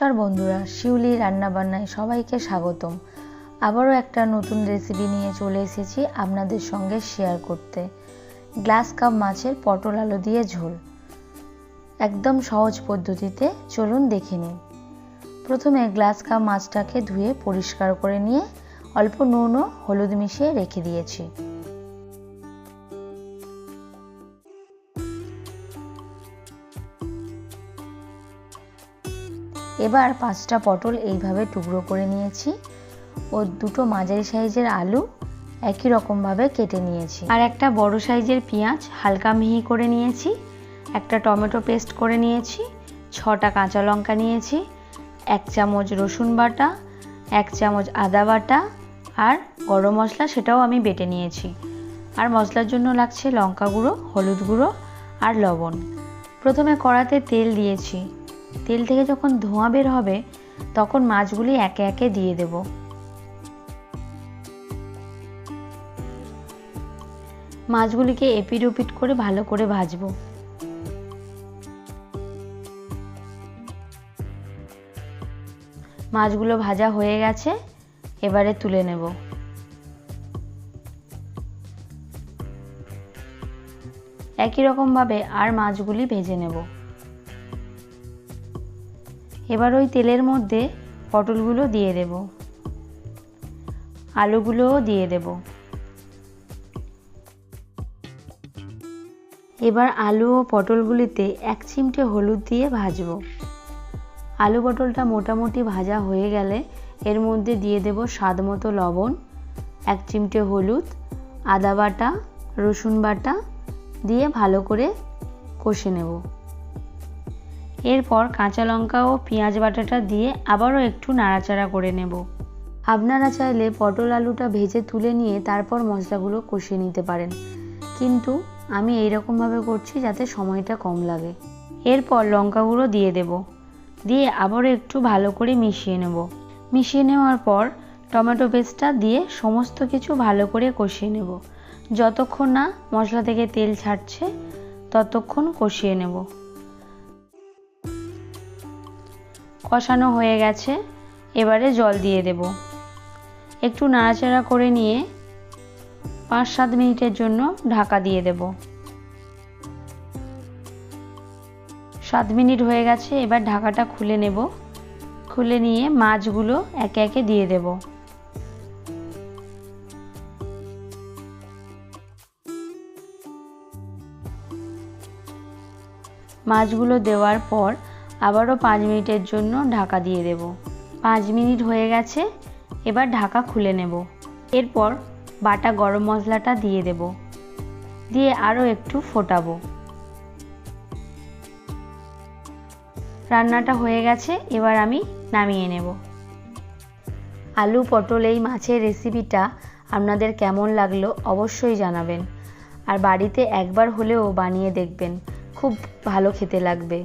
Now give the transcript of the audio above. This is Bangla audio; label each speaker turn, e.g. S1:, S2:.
S1: নমস্কার বন্ধুরা, শিউলি রান্নাবান্নায় সবাইকে স্বাগতম। আবারও একটা নতুন রেসিপি নিয়ে চলে এসেছি আপনাদের সঙ্গে শেয়ার করতে। গ্লাস কাপ মাছের পটল আলু দিয়ে ঝোল। একদম সহজ পদ্ধতিতে চলুন দেখে নিন প্রথমে গ্লাস কাপ মাছটাকে ধুয়ে পরিষ্কার করে নিয়ে অল্প নুন ও হলুদ মিশিয়ে রেখে দিয়েছি। এবার পাঁচটা পটল এইভাবে টুকরো করে নিয়েছি ও দুটো মাঝারি সাইজের আলু একই রকমভাবে কেটে নিয়েছি। আর একটা বড় সাইজের পেঁয়াজ হালকা মিহি করে নিয়েছি, একটা টমেটো পেস্ট করে নিয়েছি, ছটা কাঁচা লঙ্কা নিয়েছি, এক চামচ রসুন বাটা, এক চামচ আদা বাটা আর গরম মশলা সেটাও আমি বেটে নিয়েছি। আর মশলার জন্য লাগছে লঙ্কা গুঁড়ো, হলুদ গুঁড়ো আর লবণ। প্রথমে কড়াতে তেল দিয়েছি। তেল থেকে যখন ধোঁয়া বের হবে, তখন মাছগুলি একে একে দিয়ে দেব। মাছগুলিকে এপিট ওপিট করে ভালো করে ভাজবো। মাছগুলো ভাজা হয়ে গেছে, এবারে তুলে নেব। একই রকমভাবে আর মাছগুলি ভেজে নেব। এবার ওই তেলের মধ্যে পটলগুলো দিয়ে দেব। আলুগুলোও দিয়ে দেব। এবার আলু ও পটলগুলিতে এক চিমটে হলুদ দিয়ে ভাজবো। আলু পটলটা মোটামুটি ভাজা হয়ে গেলে এর মধ্যে দিয়ে দেব স্বাদ মতো লবণ, এক চিমটে হলুদ, আদা বাটা, রসুন বাটা দিয়ে ভালো করে কষে নেব। এরপর কাঁচা লঙ্কা ও পেঁয়াজ বাটাটা দিয়ে আবারও একটু নাড়াচাড়া করে নেব। আপনারা চাইলে পটল আলুটা ভেজে তুলে নিয়ে তারপর মশলাগুলো কষিয়ে নিতে পারেন। কিন্তু আমি এইরকমভাবে করছি যাতে সময়টা কম লাগে। এরপর লঙ্কা গুঁড়ো দিয়ে দেব। দিয়ে আবারও একটু ভালো করে মিশিয়ে নেব। মিশিয়ে নেওয়ার পর টমেটো পেস্টটা দিয়ে সমস্ত কিছু ভালো করে কষিয়ে নেব। যতক্ষণ না মশলা থেকে তেল ছাড়ছে, ততক্ষণ কষিয়ে নেব। কষানো হয়ে গেছে, এবারে জল দিয়ে দেব। একটু নাড়াচাড়া করে নিয়ে পাঁচ সাত মিনিটের জন্য ঢাকা দিয়ে দেব। সাত মিনিট হয়ে গেছে, এবার ঢাকাটা খুলে নেব। খুলে নিয়ে মাছগুলো একে একে দিয়ে দেব। মাছগুলো দেওয়ার পর আবারও পাঁচ মিনিটের জন্য ঢাকা দিয়ে দেব। পাঁচ মিনিট হয়ে গেছে, এবার ঢাকা খুলে নেব। এরপর বাটা গরম মশলাটা দিয়ে দেব। দিয়ে আরও একটু ফোটাবো। রান্নাটা হয়ে গেছে, এবার আমি নামিয়ে নেব। আলু পটল এই মাছের রেসিপিটা আপনাদের কেমন লাগল অবশ্যই জানাবেন। আর বাড়িতে একবার হলেও বানিয়ে দেখবেন, খুব ভালো খেতে লাগবে।